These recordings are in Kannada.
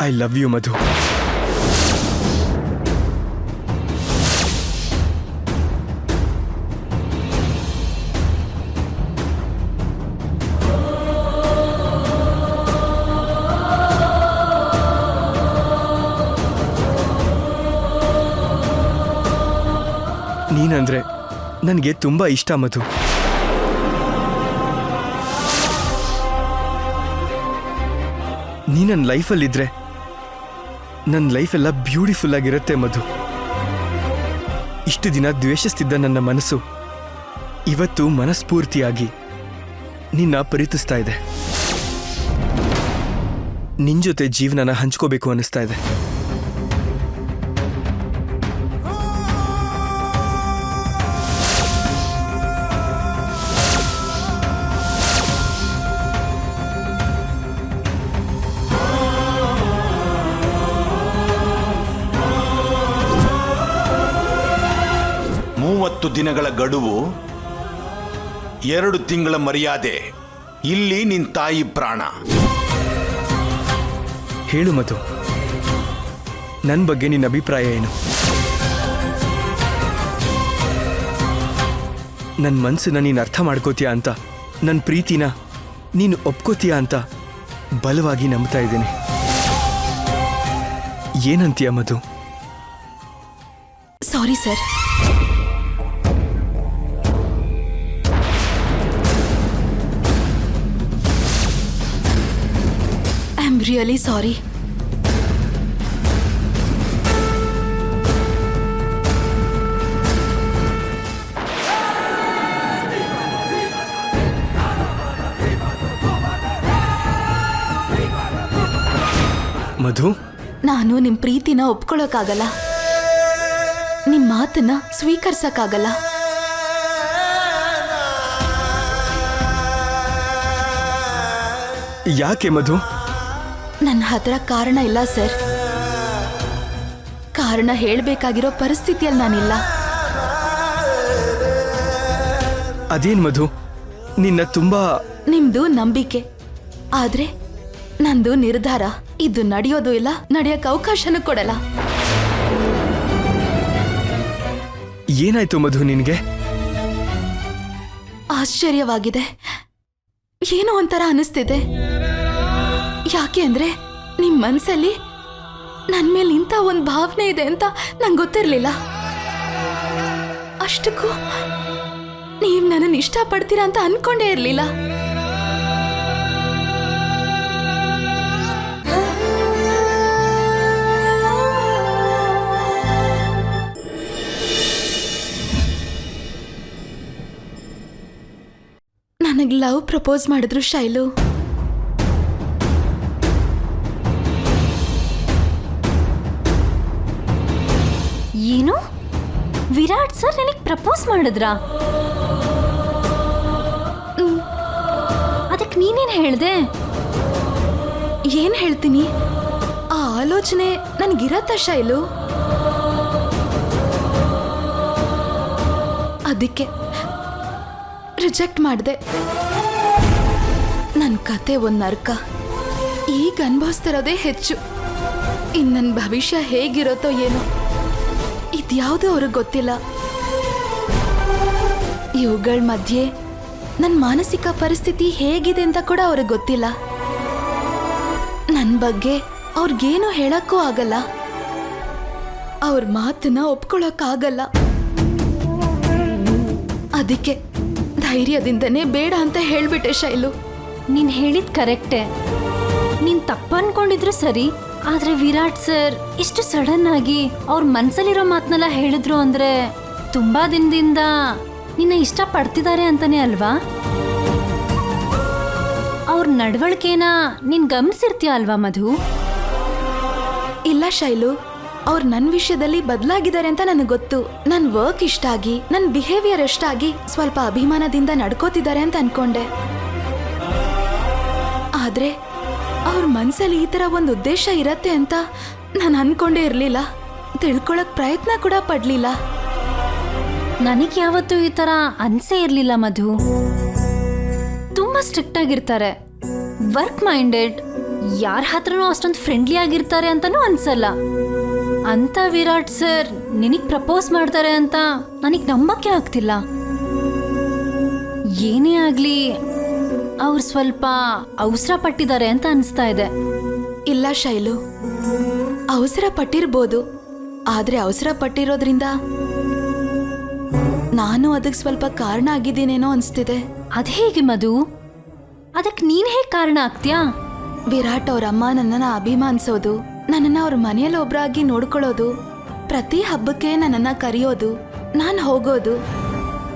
I love you Madhu. ನೀನಂದ್ರೆ ನನಗೆ ತುಂಬಾ ಇಷ್ಟ ಮಧು. ನೀ ನನ್ನ ಲೈಫಲ್ಲಿದ್ರೆ ನನ್ನ ಲೈಫೆಲ್ಲ ಬ್ಯೂಟಿಫುಲ್ ಆಗಿರುತ್ತೆ, ಮಧು. ಇಷ್ಟು ದಿನ ದ್ವೇಷಿಸ್ತಿದ್ದ ನನ್ನ ಮನಸ್ಸು ಇವತ್ತು ಮನಸ್ಫೂರ್ತಿಯಾಗಿ ನಿನ್ನ ಪ್ರೀತಿಸ್ತಾ ಇದೆ. ನಿನ್ ಜೊತೆ ಜೀವನನ ಹಂಚ್ಕೋಬೇಕು ಅನಿಸ್ತಾ ಇದೆ. ದಿನಗಳ ಗಡುವು ಎರಡು ತಿಂಗಳ ಮರ್ಯಾದೆ. ಇಲ್ಲಿ ನಿನ್ ತಾಯಿ ಪ್ರಾಣ. ಹೇಳು ಮಧು. ನನ್ನ ಬಗ್ಗೆ ನಿನ್ನ ಅಭಿಪ್ರಾಯ ಏನು? ನನ್ನ ಮನಸ್ಸನ್ನ ನೀನು ಅರ್ಥ ಮಾಡ್ಕೋತೀಯ ಅಂತ ನನ್ನ ಪ್ರೀತಿನ ನೀನು ಒಪ್ಕೋತೀಯ ಅಂತ ಬಲವಾಗಿ ನಂಬ್ತಾ ಇದ್ದೀನಿ. ಏನಂತೀಯ Madhu? Sorry sir I am really sorry Madhu? ನಾನು ನಿಮ್ ಪ್ರೀತಿನ ಒಪ್ಕೊಳ್ಳೋಕ್ಕಾಗಲ್ಲ ನಿಮ್ ಮಾತನ್ನ ಸ್ವೀಕರಿಸಕ್ಕಾಗಲ್ಲ. ಯಾಕೆ ಮಧು? ನನ್ನ ಹತ್ರ ಕಾರಣ ಇಲ್ಲ ಸರ್. ಕಾರಣ ಹೇಳಬೇಕಾಗಿರೋ ಪರಿಸ್ಥಿತಿಯಲ್ಲಿ ನಾನಿಲ್ಲ. ಅದೇನ್ ಮಧು? ನಿನ್ನ ತುಂಬಾ ನಿಮ್ದು ನಂಬಿಕೆ. ಆದ್ರೆ ನಂದು ನಿರ್ಧಾರ ಇದು ನಡೆಯೋದು ಇಲ್ಲ ನಡೆಯಕ್ಕೆ ಅವಕಾಶನೂ ಕೊಡಲ್ಲ. ಏನಾಯ್ತು ಮಧು ನಿನಗೆ? ಆಶ್ಚರ್ಯವಾಗಿದೆ. ಏನೋ ಒಂಥರ ಅನಿಸ್ತಿದೆ. ಯಾಕೆ ಅಂದ್ರೆ ನಿಮ್ ಮನ್ಸಲ್ಲಿ ನನ್ ಮೇಲೆ ಇಂಥ ಒಂದ್ ಭಾವನೆ ಇದೆ ಅಂತ ನಂಗೆ ಗೊತ್ತಿರ್ಲಿಲ್ಲ. ಅಷ್ಟಕ್ಕೂ ನೀವ್ ನನ್ನನ್ನು ಇಷ್ಟಪಡ್ತೀರಾ ಅಂತ ಅನ್ಕೊಂಡೇ ಇರ್ಲಿಲ್ಲ. ನನಗೆ ಲವ್ ಪ್ರಪೋಸ್ ಮಾಡಿದ್ರು ಶೈಲು. ಪ್ರಪೋಸ್ ಮಾಡಿದ್ರಾ? ಅದಕ್ಕೆ ನೀನೇನು ಹೇಳ್ದೆ? ಏನು ಹೇಳ್ತೀನಿ? ಆ ಆಲೋಚನೆ ನನ್ಗಿರತ್ತ ಶೈಲು. ಅದಕ್ಕೆ ರಿಜೆಕ್ಟ್ ಮಾಡಿದೆ. ನನ್ನ ಕತೆ ಒಂದು ನರ್ಕ. ಈಗ ಅನುಭವಿಸ್ತಿರೋದೇ ಹೆಚ್ಚು. ಇನ್ನು ನನ್ನ ಭವಿಷ್ಯ ಹೇಗಿರುತ್ತೋ ಏನೋ. ಇದ್ಯಾವುದೋ ಅವ್ರಿಗೆ ಗೊತ್ತಿಲ್ಲ. ಇವುಗಳ ಮಧ್ಯೆ ನನ್ನ ಮಾನಸಿಕ ಪರಿಸ್ಥಿತಿ ಹೇಗಿದೆ ಅಂತ ಕೂಡ ಅವ್ರಿಗೆ ಗೊತ್ತಿಲ್ಲ. ನನ್ನ ಬಗ್ಗೆ ಅವ್ರಿಗೇನು ಹೇಳಕ್ಕೂ ಆಗಲ್ಲ. ಅವ್ರ ಮಾತನ್ನ ಒಪ್ಕೊಳಕ್ಕಾಗಲ್ಲ. ಅದಕ್ಕೆ ಧೈರ್ಯದಿಂದನೇ ಬೇಡ ಅಂತ ಹೇಳ್ಬಿಟ್ಟೆ ಶೈಲು. ನೀನು ಹೇಳಿದ್ ಕರೆಕ್ಟೇ. ನೀನ್ ತಪ್ಪು ಅನ್ಕೊಂಡಿದ್ರು ಸರಿ, ಆದ್ರೆ ವಿರಾಟ್ ಸರ್ ಇಷ್ಟು ಸಡನ್ ಆಗಿ ಅವ್ರ ಮನ್ಸಲ್ಲಿರೋ ಮಾತನ್ನೆಲ್ಲ ಹೇಳಿದ್ರು ಅಂದ್ರೆ ತುಂಬಾ ದಿನದಿಂದ ನಿನ್ನ ಇಷ್ಟಪಡ್ತಿದ್ದಾರೆ ಅಂತಾನೆ ಅಲ್ವಾ? ಅವ್ರ ನಡವಳಿಕೆನ ನೀನ್ ಗಮನಿಸಿರ್ತೀಯ ಅಲ್ವಾ, ಮಧು? ಇಲ್ಲ ಶೈಲು, ಅವ್ರು ನನ್ನ ವಿಷಯದಲ್ಲಿ ಬದಲಾಗಿದ್ದಾರೆ ಅಂತ ನನಗೆ ಗೊತ್ತು. ನನ್ನ ವರ್ಕ್ ಇಷ್ಟ ಆಗಿ ನನ್ನ ಬಿಹೇವಿಯರ್ ಇಷ್ಟ ಆಗಿ ಸ್ವಲ್ಪ ಅಭಿಮಾನದಿಂದ ನಡ್ಕೋತಿದ್ದಾರೆ ಅಂತ ಅನ್ಕೊಂಡೆ. ಆದ್ರೆ ಅವ್ರ ಮನಸ್ಸಲ್ಲಿ ಈ ತರ ಒಂದು ಉದ್ದೇಶ ಇರತ್ತೆ ಅಂತ ನಾನು ಅನ್ಕೊಂಡೇ ಇರಲಿಲ್ಲ. ತಿಳ್ಕೊಳಕ್ ಪ್ರಯತ್ನ ಕೂಡ ಪಡ್ಲಿಲ್ಲ. ನನಗೆ ಯಾವತ್ತೂ ಈ ಥರ ಅನ್ಸೇ ಇರಲಿಲ್ಲ, ಮಧು. ತುಂಬ ಸ್ಟ್ರಿಕ್ಟ್ ಆಗಿರ್ತಾರೆ. ವರ್ಕ್ ಮೈಂಡೆಡ್ ಯಾರ ಹತ್ರನೂ ಅಷ್ಟೊಂದು ಫ್ರೆಂಡ್ಲಿ ಆಗಿರ್ತಾರೆ ಅಂತಾನೂ ಅನ್ಸಲ್ಲ. ಅಂತ ವಿರಾಟ್ ಸರ್ ನಿನಗೆ ಪ್ರಪೋಸ್ ಮಾಡ್ತಾರೆ ಅಂತ ನನಗೆ ನಂಬಕ್ಕೆ ಆಗ್ತಿಲ್ಲ. ಏನೇ ಆಗ್ಲಿ, ಅವ್ರು ಸ್ವಲ್ಪ ಅವಸರ ಪಟ್ಟಿದ್ದಾರೆ ಅಂತ ಅನಿಸ್ತಾ ಇದೆ. ಇಲ್ಲ ಶೈಲು. ಅವಸರ ಪಟ್ಟಿರ್ಬೋದು. ಆದ್ರೆ ಅವಸರ ಪಟ್ಟಿರೋದ್ರಿಂದ ನಾನು ಅದಕ್ಕೆ ಸ್ವಲ್ಪ ಕಾರಣ ಆಗಿದ್ದೀನೇನೋ ಅನ್ಸ್ತಿದೆ. ಅದ್ ಹೇಗೆ ಮಧು? ಅದಕ್ಕೆ ನೀನ್ ಹೇಗೆ ಕಾರಣ ಆಗ್ತೀಯಾ? ವಿರಾಟ್ ಅವ್ರ ಅಮ್ಮ ನನ್ನನ್ನ ಅಭಿಮಾನಿಸೋದು ನನ್ನನ್ನ ಅವ್ರ ಮನೆಯಲ್ಲಿ ಒಬ್ರಾಗಿ ನೋಡ್ಕೊಳ್ಳೋದು ಪ್ರತಿ ಹಬ್ಬಕ್ಕೆ ನನ್ನನ್ನ ಕರೆಯೋದು ನಾನು ಹೋಗೋದು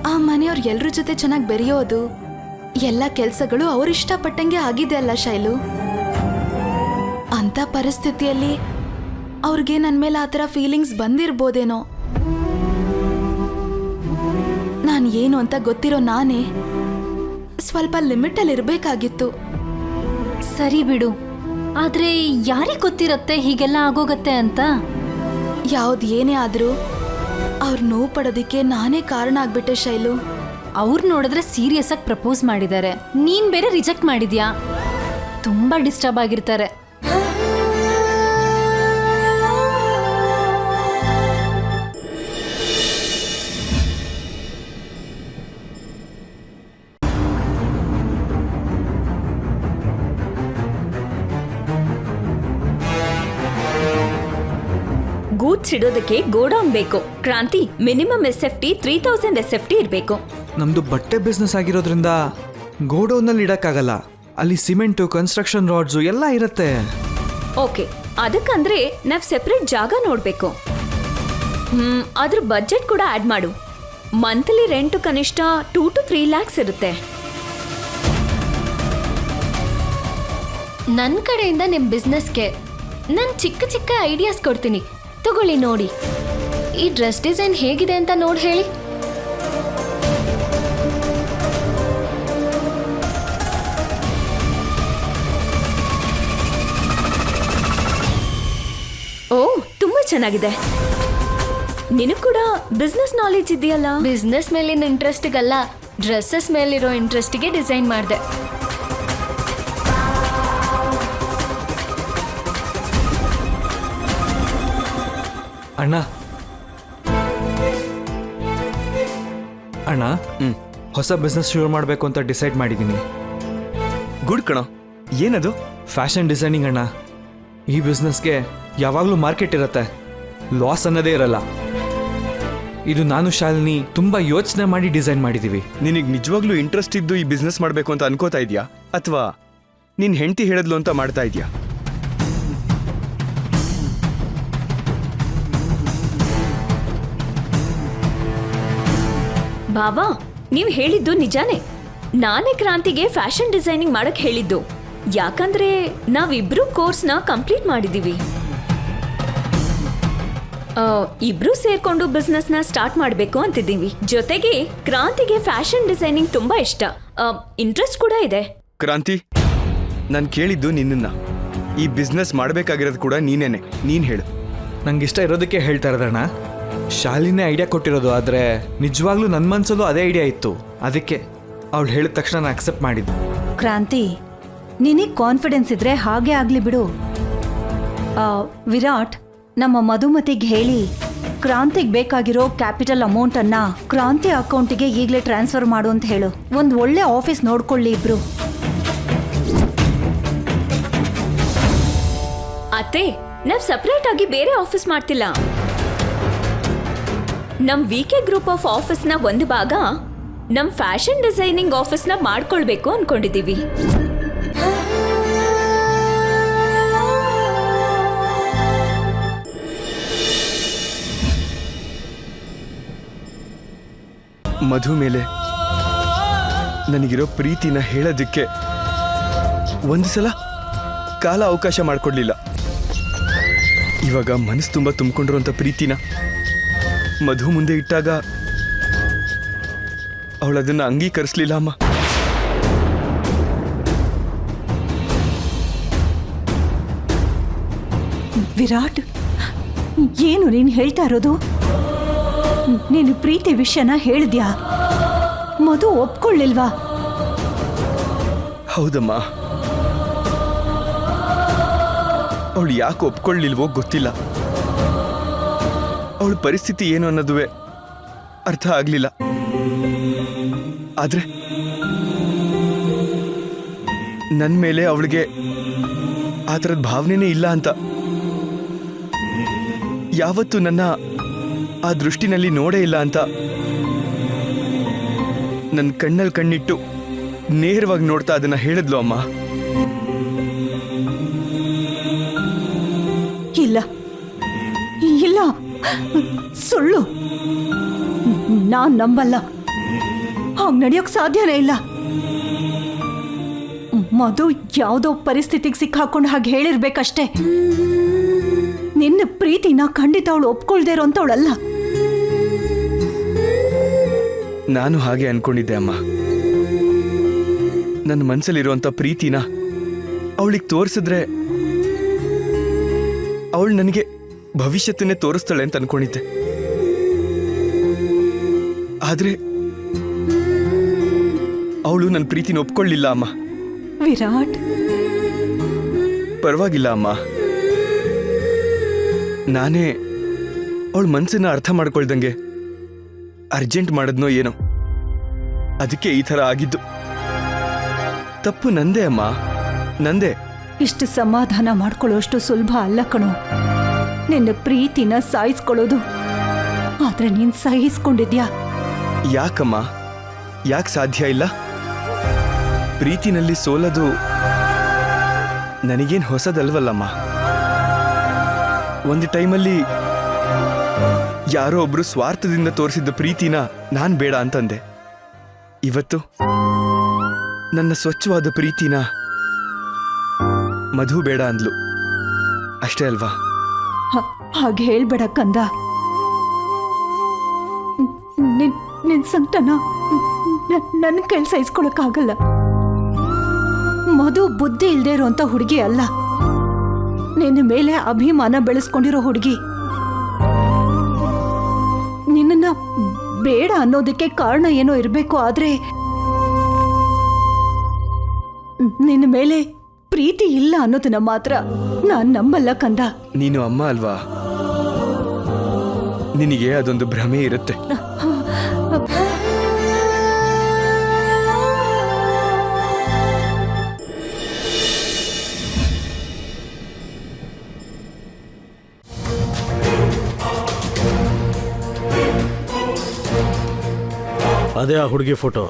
ಆ ಮನೆಯವ್ರ ಎಲ್ರ ಜೊತೆ ಚೆನ್ನಾಗಿ ಬೆರೆಯೋದು ಎಲ್ಲ ಕೆಲಸಗಳು ಅವ್ರು ಇಷ್ಟಪಟ್ಟಂಗೆ ಆಗಿದೆ ಅಲ್ಲ ಶೈಲು? ಅಂತ ಪರಿಸ್ಥಿತಿಯಲ್ಲಿ ಅವ್ರಿಗೆ ನನ್ನ ಮೇಲೆ ಆ ಥರ ಫೀಲಿಂಗ್ಸ್ ಬಂದಿರ್ಬೋದೇನೋ? ನಾನು ಏನು ಅಂತ ಗೊತ್ತಿರೋ ನಾನೇ ಸ್ವಲ್ಪ ಲಿಮಿಟಲ್ಲಿ ಇರಬೇಕಾಗಿತ್ತು. ಸರಿ ಬಿಡು. ಆದ್ರೆ ಯಾರಿಗೆ ಗೊತ್ತಿರತ್ತೆ ಹೀಗೆಲ್ಲ ಆಗೋಗತ್ತೆ ಅಂತ? ಯಾವ್ದು ಏನೇ ಆದ್ರೂ ಅವ್ರು ನೋವು ಪಡೋದಕ್ಕೆ ನಾನೇ ಕಾರಣ ಆಗ್ಬಿಟ್ಟೆ ಶೈಲು. ಅವ್ರು ನೋಡಿದ್ರೆ ಸೀರಿಯಸ್ ಆಗಿ ಪ್ರಪೋಸ್ ಮಾಡಿದ್ದಾರೆ. ನೀನ್ ಬೇರೆ ರಿಜೆಕ್ಟ್ ಮಾಡಿದ್ಯಾ? ತುಂಬಾ ಡಿಸ್ಟರ್ಬ್ ಆಗಿರ್ತಾರೆ. ಗೂಡ್ಸ್ ಇಡೋದಕ್ಕೆ ಗೋಡೌನ್ ಬೇಕು. Kranti minimum S F T three thousand S F T ಇರಬೇಕು. ನಮ್ದು ಬಟ್ಟೆ ಬಿಸ್ನೆಸ್ ಆಗಿರೋದ್ರಿಂದ ಗೋಡೌನಲ್ಲಿ ಇಡಕ್ಕಾಗಲ್ಲ. ಅಲ್ಲಿ ಸಿಮೆಂಟು ಕನ್ಸ್ಟ್ರಕ್ಷನ್ ರಾಡ್ಸು ಎಲ್ಲ ಇರುತ್ತೆ. ಓಕೆ ಅದಕ್ಕಂದ್ರೆ ನಾವ್ ಸೆಪರೇಟ್ ಜಾಗ ನೋಡ್ಬೇಕು. ಹ್ಮ್ ಅದ್ರ ಬಜೆಟ್ ಕೂಡ ಆಡ್ ಮಾಡು. ಮಂತ್ಲಿ ರೆಂಟ್ ಕನಿಷ್ಠ ಟೂ ಟು ತ್ರೀ ಲ್ಯಾಕ್ಸ್ ಇರುತ್ತೆ. ನನ್ನ ಕಡೆಯಿಂದ ನಿಮ್ ಬಿಸ್ನೆಸ್ಗೆ ನಾನು ಚಿಕ್ಕ ಚಿಕ್ಕ ಐಡಿಯಾಸ್ ಕೊಡ್ತೀನಿ. ತಗೊಳ್ಳಿ ನೋಡಿ. ಈ ಡ್ರೆಸ್ ಡಿಸೈನ್ ಹೇಗಿದೆ ಅಂತ ನೋಡಿ ಹೇಳಿ. ಓ ತುಂಬಾ ಚೆನ್ನಾಗಿದೆ. ನಿನಗ್ ಕೂಡ ಬಿಸ್ನೆಸ್ ನಾಲೆಜ್ ಇದೆಯಲ್ಲ? ಬಿಸ್ನೆಸ್ ಮೇಲಿನ ಇಂಟ್ರೆಸ್ಟ್ಗಲ್ಲ ಡ್ರೆಸ್ಸಸ್ ಮೇಲಿರೋ ಇಂಟ್ರೆಸ್ಟ್ಗೆ ಡಿಸೈನ್ ಮಾಡಿದೆ. ಅಣ್ಣ. ಅಣ್ಣ ಹ್ಮ್. ಹೊಸ ಬಿಸ್ನೆಸ್ ಶುರು ಮಾಡಬೇಕು ಅಂತ ಡಿಸೈಡ್ ಮಾಡಿದ್ದೀನಿ ಗುಡ್ ಕಣೋ. ಏನದು? ಫ್ಯಾಷನ್ ಡಿಸೈನಿಂಗ್ ಅಣ್ಣ. ಈ ಬಿಸ್ನೆಸ್ಗೆ ಯಾವಾಗಲೂ ಮಾರ್ಕೆಟ್ ಇರುತ್ತೆ. ಲಾಸ್ ಅನ್ನೋದೇ ಇರಲ್ಲ. ಇದು ನಾನು ಶಾಲಿನಿ ತುಂಬ ಯೋಚನೆ ಮಾಡಿ ಡಿಸೈನ್ ಮಾಡಿದ್ದೀವಿ ನಿನಗೆ ನಿಜವಾಗ್ಲೂ ಇಂಟ್ರೆಸ್ಟ್ ಇದ್ದು ಈ ಬಿಸ್ನೆಸ್ ಮಾಡಬೇಕು ಅಂತ ಅನ್ಕೋತಾ ಇದೆಯಾ? ಅಥವಾ ನಿನ್ನ ಹೆಂಡತಿ ಹೇಳಿದ್ಲು ಅಂತ ಮಾಡ್ತಾ ಇದೆಯಾ? ಬಾವಾ ನೀವು ಹೇಳಿದ್ದು ನಿಜಾನೇ. ನಾನೇ ಕ್ರಾಂತಿಗೆ ಫ್ಯಾಷನ್ ಡಿಸೈನಿಂಗ್ ಮಾಡಕ್ ಹೇಳಿದ್ದು. ಯಾಕಂದ್ರೆ ನಾವಿಬ್ರು ಕೋರ್ಸ್ನ ಕಂಪ್ಲೀಟ್ ಮಾಡಿದೀವಿ. ಆ, ಇಬ್ರು ಸೇರ್ಕೊಂಡು ನ ಸ್ಟಾರ್ಟ್ ಮಾಡಬೇಕು ಅಂತಿದ್ದೀವಿ. ಜೊತೆಗೆ ಕ್ರಾಂತಿಗೆ ಫ್ಯಾಷನ್ ಡಿಸೈನಿಂಗ್ ತುಂಬಾ ಇಷ್ಟ. ಇಂಟ್ರೆಸ್ಟ್ ಕೂಡ ಇದೆ. ಕ್ರಾಂತಿ ನಾನು ಕೇಳಿದ್ದು ನಿನ್ನನ್ನ. ಈ ಬಿಸ್ನೆಸ್ ಮಾಡಬೇಕಾಗಿರೋದು ಕೂಡ ನೀನೇನೆ. ನೀನ್ ಹೇಳು. ನಂಗೆ ಇಷ್ಟ ಇರೋದಕ್ಕೆ ಹೇಳ್ತಾ ಇರೋದಣ್ಣ. ಶಾಲಿನೇ ಐಡಿಯಾ ಕೊಟ್ಟಿರೋದು ಆದರೆ ನಿಜವಾಗ್ಲೂ ನನ್ನ ಮನಸ್ಸಲ್ಲೂ ಅದೇ ಐಡಿಯಾ ಇತ್ತು. ಅದಕ್ಕೆ ಅವಳು ಹೇಳಿದ ತಕ್ಷಣ ನಾನು ಅಕ್ಸೆಪ್ಟ್ ಮಾಡಿದ್ದು. ಕ್ರಾಂತಿ ನಿನಗೆ ಕಾನ್ಫಿಡೆನ್ಸ್ ಇದ್ರೆ ಹಾಗೆ ಆಗಲಿ ಬಿಡು. ಆ, ವಿರಾಟ್ ನಮ್ಮ ಮಧುಮತಿಗೆ ಹೇಳಿ ಕ್ರಾಂತಿಗೆ ಬೇಕಾಗಿರೋ ಕ್ಯಾಪಿಟಲ್ ಅಮೌಂಟನ್ನ ಕ್ರಾಂತಿ ಅಕೌಂಟಿಗೆ ಈಗಲೇ ಟ್ರಾನ್ಸ್ಫರ್ ಮಾಡು ಅಂತ ಹೇಳು. ಒಂದು ಒಳ್ಳೆ ಆಫೀಸ್ ನೋಡ್ಕೊಳ್ಳಿ ಇಬ್ರು. ಅತ್ತೆ ನಾವ್ ಸಪ್ರೇಟ್ ಆಗಿ ಬೇರೆ ಆಫೀಸ್ ಮಾಡ್ತಿಲ್ಲ. ನಮ್ ವಿಕೆ ಗ್ರೂಪ್ ಆಫ್ ಆಫೀಸ್ನ ಒಂದು ಭಾಗ ನಮ್ ಫ್ಯಾಷನ್ ಡಿಸೈನಿಂಗ್ ಆಫೀಸ್ನ ಮಾಡ್ಕೊಳ್ಬೇಕು ಅನ್ಕೊಂಡಿದೀವಿ. ಮಧು ಮೇಲೆ ನನಗಿರೋ ಪ್ರೀತಿನ ಹೇಳೋದಕ್ಕೆ ಒಂದು ಸಲ ಕಾಲ ಅವಕಾಶ ಮಾಡಿಕೊಡ್ಲಿಲ್ಲ. ಇವಾಗ ಮನಸ್ಸು ತುಂಬ ತುಂಬಿಕೊಂಡಿರುವಂಥ ಪ್ರೀತಿನ ಮಧು ಮುಂದೆ ಇಟ್ಟಾಗ ಅವಳು ಅಂಗೀಕರಿಸಲಿಲ್ಲ ಅಂಗೀಕರಿಸ್ಲಿಲ್ಲ ಅಮ್ಮ. ವಿರಾಟ್ ಏನು ನೀನು ಹೇಳ್ತಾ ಇರೋದು? ನೀನು ಪ್ರೀತಿ ವಿಷಯನ ಹೇಳಿದ್ಯಾ? ಮಧು ಒಪ್ಕೊಳ್ಳಿಲ್ವಾ? ಹೌದಮ್ಮ. ಅವಳು ಯಾಕೆ ಒಪ್ಕೊಳ್ಳಿಲ್ವೋ ಗೊತ್ತಿಲ್ಲ. ಅವಳ ಪರಿಸ್ಥಿತಿ ಏನು ಅನ್ನೋದುವೆ ಅರ್ಥ ಆಗ್ಲಿಲ್ಲ. ಆದ್ರೆ ನನ್ನ ಮೇಲೆ ಅವಳಿಗೆ ಆ ಥರದ ಭಾವನೆನೇ ಇಲ್ಲ ಅಂತ. ಯಾವತ್ತು ನನ್ನ ಆ ದೃಷ್ಟಿನಲ್ಲಿ ನೋಡೇ ಇಲ್ಲ ಅಂತ. ನನ್ನ ಕಣ್ಣಲ್ಲಿ ಕಣ್ಣಿಟ್ಟು ನೇರವಾಗಿ ನೋಡ್ತಾ ಅದನ್ನ ಹೇಳಿದ್ಲು ಅಮ್ಮ. ಸುಳ್ಳು. ನಾನ್ ನಂಬಲ್ಲ. ಹಾಗೆ ನಡೆಯೋಕ್ ಸಾಧ್ಯನೇ ಇಲ್ಲ. ಮಧು ಯಾವುದೋ ಪರಿಸ್ಥಿತಿಗೆ ಸಿಕ್ಕಾಕೊಂಡು ಹಾಗೆ ಹೇಳಿರ್ಬೇಕಷ್ಟೇ. ನಿನ್ನ ಪ್ರೀತಿನ ಖಂಡಿತ ಅವಳು ಒಪ್ಕೊಳ್ದೇ ಇರೋಂಥವಳಲ್ಲ. ನಾನು ಹಾಗೆ ಅನ್ಕೊಂಡಿದ್ದೆ ಅಮ್ಮ. ನನ್ನ ಮನಸ್ಸಲ್ಲಿರುವಂಥ ಪ್ರೀತಿನ ಅವಳಿಗೆ ತೋರಿಸಿದ್ರೆ ಅವಳು ನನಗೆ ಭವಿಷ್ಯತ್ತನ್ನೇ ತೋರಿಸ್ತಾಳೆ ಅಂತ ಅನ್ಕೊಂಡಿದ್ದೆ. ಆದ್ರೆ ಅವಳು ನನ್ನ ಪ್ರೀತಿನ ಒಪ್ಕೊಳ್ಳಿಲ್ಲ ಅಮ್ಮ. ವಿರಾಟ್. ಪರವಾಗಿಲ್ಲ ಅಮ್ಮ. ನಾನೇ ಅವಳು ಮನಸ್ಸನ್ನ ಅರ್ಥ ಮಾಡ್ಕೊಳ್ದಂಗೆ ಅರ್ಜೆಂಟ್ ಮಾಡಿದ್ನೋ ಏನೋ. ಅದಕ್ಕೆ ಈ ಥರ ಆಗಿದ್ದು. ತಪ್ಪು ನಂದೇ ಅಮ್ಮ. ನಂದೇ. ಇಷ್ಟು ಸಮಾಧಾನ ಮಾಡ್ಕೊಳ್ಳೋಷ್ಟು ಸುಲಭ ಅಲ್ಲ ಕಣೋ. ನಿನ್ನ ಪ್ರೀತಿನ ಸಾಯಿಸ್ಕೊಳ್ಳೋದು. ಆದ್ರೆ ನೀನ್ ಸಹಿಸ್ಕೊಂಡಿದ್ಯಾ? ಯಾಕಮ್ಮ? ಯಾಕೆ ಸಾಧ್ಯ ಇಲ್ಲ? ಪ್ರೀತಿನಲ್ಲಿ ಸೋಲದು ನನಗೇನು ಹೊಸದಲ್ವಲ್ಲಮ್ಮ? ಒಂದು ಟೈಮಲ್ಲಿ ಯಾರೋ ಒಬ್ರು ಸ್ವಾರ್ಥದಿಂದ ತೋರಿಸಿದ್ದ ಪ್ರೀತಿನ ನಾನ್ ಬೇಡ ಅಂತಂದೆ. ಇವತ್ತು ನನ್ನ ಸ್ವಚ್ಛವಾದ ಪ್ರೀತಿನ ಮಧು ಬೇಡ ಅಂದ್ಲು. ಅಷ್ಟೇ ಅಲ್ವಾ? ಹಾಗೆ ಹೇಳ್ಬೇಡ ಕಂದ. ನಿನ್ ನಿನ್ ಸಂಕಟನ ನನ್ನ ಕೈಲಿ ಸಹಿಸ್ಕೊಳಕ್ಕಾಗಲ್ಲ. ಮಧು ಬುದ್ಧಿ ಇಲ್ದೇ ಇರುವಂತ ಹುಡುಗಿ ಅಲ್ಲ. ನಿನ್ನ ಮೇಲೆ ಅಭಿಮಾನ ಬೆಳೆಸ್ಕೊಂಡಿರೋ ಹುಡುಗಿ. ನಿನ್ನ ಬೇಡ ಅನ್ನೋದಕ್ಕೆ ಕಾರಣ ಏನೋ ಇರಬೇಕು ಆದ್ರೆ ನಿನ್ನ ಮೇಲೆ ಪ್ರೀತಿ ಇಲ್ಲ ಅನ್ನೋದನ್ನ ಮಾತ್ರ ನಾನ್ ನಂಬಲ್ಲ ಕಂದ. ನೀನು ಅಮ್ಮ ಅಲ್ವಾ? ನಿನಗೆ ಅದೊಂದು ಭ್ರಮೆ ಇರುತ್ತೆ. ಅದೇ ಆ ಹುಡುಗಿ ಫೋಟೋ.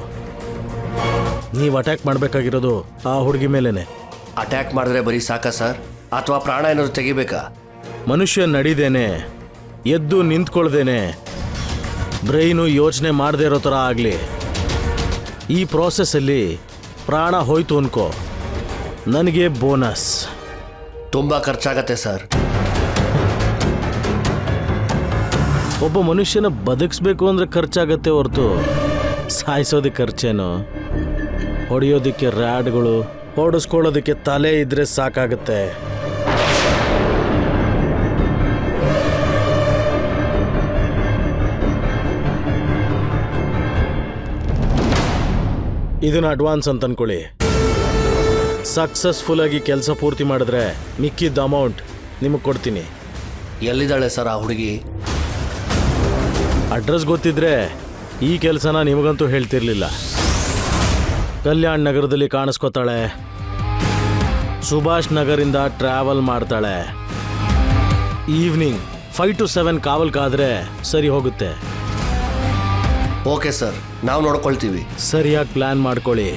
ನೀವು ಅಟ್ಯಾಕ್ ಮಾಡಬೇಕಾಗಿರೋದು ಆ ಹುಡುಗಿ ಮೇಲೇನೆ. ಅಟ್ಯಾಕ್ ಮಾಡಿದ್ರೆ ಬರೀ ಸಾಕಾ ಸರ್ ಅಥವಾ ಪ್ರಾಣ ಏನಾದ್ರು ತೆಗಿಬೇಕಾ? ಮನುಷ್ಯ ನಡಿದೇನೆ ಎದ್ದು ನಿಂತ್ಕೊಳ್ದೇನೆ ಬ್ರೈನು ಯೋಚನೆ ಮಾಡದೇ ಇರೋ ಥರ ಆಗಲಿ. ಈ ಪ್ರಾಸೆಸ್ಸಲ್ಲಿ ಪ್ರಾಣ ಹೋಯ್ತು ಅನ್ಕೋ. ನನಗೆ ಬೋನಸ್ ತುಂಬ ಖರ್ಚಾಗತ್ತೆ ಸರ್ ಒಬ್ಬ ಮನುಷ್ಯನ ಬದುಕಿಸ್ಬೇಕು ಅಂದರೆ ಖರ್ಚಾಗತ್ತೆ ಹೊರತು. ಸಾಯಿಸೋದಕ್ಕೆ ಖರ್ಚೇನು? ಹೊಡೆಯೋದಕ್ಕೆ ರ್ಯಾಡ್ಗಳು ಹೊಡೆಸ್ಕೊಳ್ಳೋದಕ್ಕೆ ತಲೆ ಇದ್ರೆ ಸಾಕಾಗುತ್ತೆ. ಇದನ್ನ ಅಡ್ವಾನ್ಸ್ ಅಂತ ಅನ್ಕೊಳ್ಳಿ. ಸಕ್ಸಸ್ಫುಲ್ ಆಗಿ ಕೆಲಸ ಪೂರ್ತಿ ಮಾಡಿದ್ರೆ ಮಿಕ್ಕಿದ್ದ ಅಮೌಂಟ್ ನಿಮಗೆ ಕೊಡ್ತೀನಿ. ಎಲ್ಲಿದ್ದಾಳೆ ಸರ್ ಆ ಹುಡುಗಿ? ಅಡ್ರೆಸ್ ಗೊತ್ತಿದ್ರೆ ಈ ಕೆಲಸನ ನಿಮಗಂತೂ ಹೇಳ್ತಿರ್ಲಿಲ್ಲ. ಕಲ್ಯಾಣ್ ನಗರದಲ್ಲಿ ಕಾಣಿಸ್ಕೋತಾಳೆ. ಸುಭಾಷ್ ನಗರಿಂದ ಟ್ರಾವೆಲ್ ಮಾಡ್ತಾಳೆ. ಈವ್ನಿಂಗ್ ಫೈವ್ ಟು ಸೆವೆನ್ ಕಾವಲ್ ಕಾದ್ರೆ ಸರಿ ಹೋಗುತ್ತೆ. ಓಕೆ ಸರ್ ನಾವು ನೋಡ್ಕೊಳ್ತೀವಿ. ಸರಿಯಾಗಿ ಪ್ಲಾನ್ ಮಾಡ್ಕೊಳ್ಳಿ.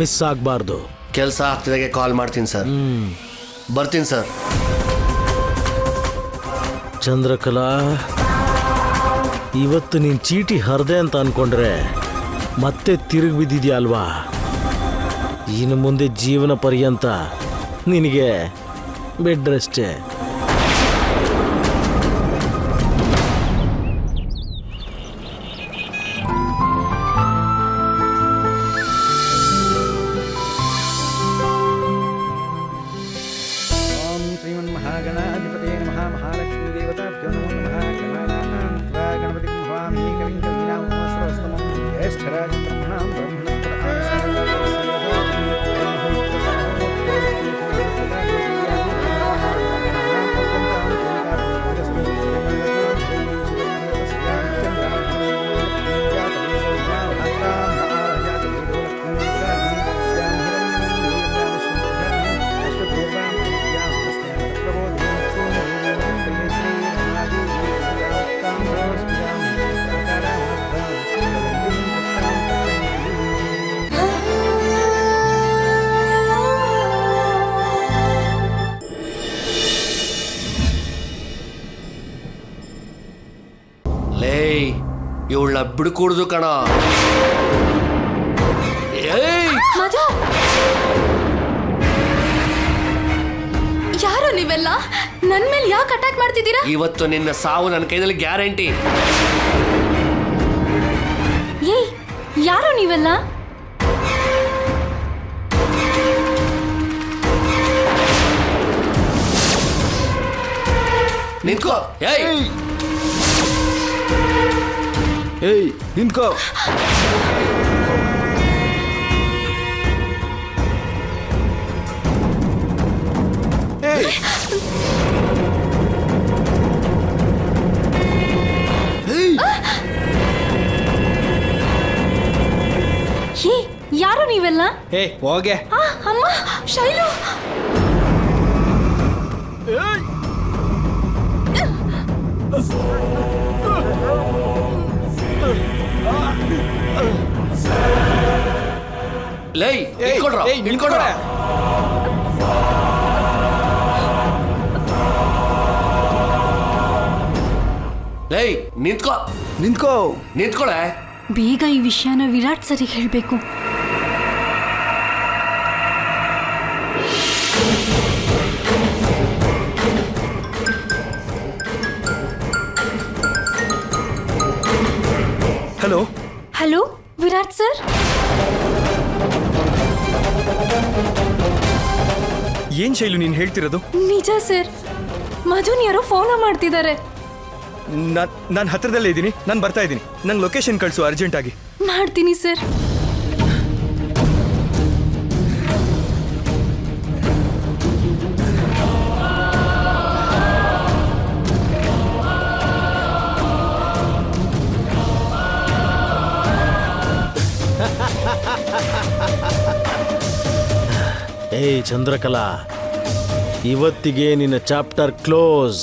ಮಿಸ್ ಆಗಬಾರ್ದು. ಕೆಲಸ ಆಗ್ತಿದಾಗೆ ಕಾಲ್ ಮಾಡ್ತೀನಿ ಸರ್. ಬರ್ತೀನಿ ಸರ್. ಚಂದ್ರಕಲಾ ಇವತ್ತು ನೀನು ಚೀಟಿ ಹರಿದೆ ಅಂತ ಅನ್ಕೊಂಡ್ರೆ ಮತ್ತೆ ತಿರುಗಿ ಬಿದ್ದಿದ್ಯಾ ಅಲ್ವಾ ಇನ್ನು ಮುಂದೆ ಜೀವನ ಪರ್ಯಂತ ನಿನಗೆ ಬೆಡ್ ರೆಸ್ಟೇ ಇವಳನ್ನ ಬಿಡ್ಕೂಡ್ದು ಕಣ. ಯಾರು ನೀವೆಲ್ಲ? ನನ್ ಮೇಲೆ ಯಾಕೆ ಅಟ್ಯಾಕ್ ಮಾಡ್ತಿದ್ದೀರಾ? ಇವತ್ತು ನಿನ್ನ ಸಾವು ನನ್ನ ಕೈದಲ್ಲಿ ಗ್ಯಾರಂಟಿ. ಏಯ್ ಯಾರು ನೀವೆಲ್ಲ? ನಿಂತ್ಕೋ. ಏಯ್! ಏಯ್ ನಿಂತ್ಕೋ. ಏ ಯಾರು ನೀವೆಲ್ಲ? ಏ ಹೋಗೆ. ಆ, ಅಮ್ಮ ಶೈಲು. ಲೈ ಇಟ್ಕೊಡ್ರ ಏಯ್, ಇಟ್ಕೊಡ್ರ ಲೈ ನಿಂತ್ಕೋ. ನಿಂತ್ಕೋ. ನಿಂತ್ಕೊಳೆ. ಬೇಗ ಈ ವಿಷಯನ ವಿರಾಟ್ ಸರಿಗೆ ಹೇಳಬೇಕು. ಏನ್ ಶೈಲು ನೀನ್ ಹೇಳ್ತಿರೋದು? ನಿಜ ಸರ್. ಮಧುನ್ ಯಾರೋ ಫೋನ್ ಮಾಡ್ತಿದ್ದಾರೆ ನಾನ್ ಹತ್ರದಲ್ಲೇ ಇದ್ದೀನಿ. ನಾನು ಬರ್ತಾ ಇದ್ದೀನಿ. ನಂಗೆ ಲೊಕೇಶನ್ ಕಳಿಸು ಅರ್ಜೆಂಟ್ ಆಗಿ. ಮಾಡ್ತೀನಿ ಸರ್. ಚಂದ್ರಕಲಾ ಇವತ್ತಿಗೆ ನಿನ್ನ ಚಾಪ್ಟರ್ ಕ್ಲೋಸ್.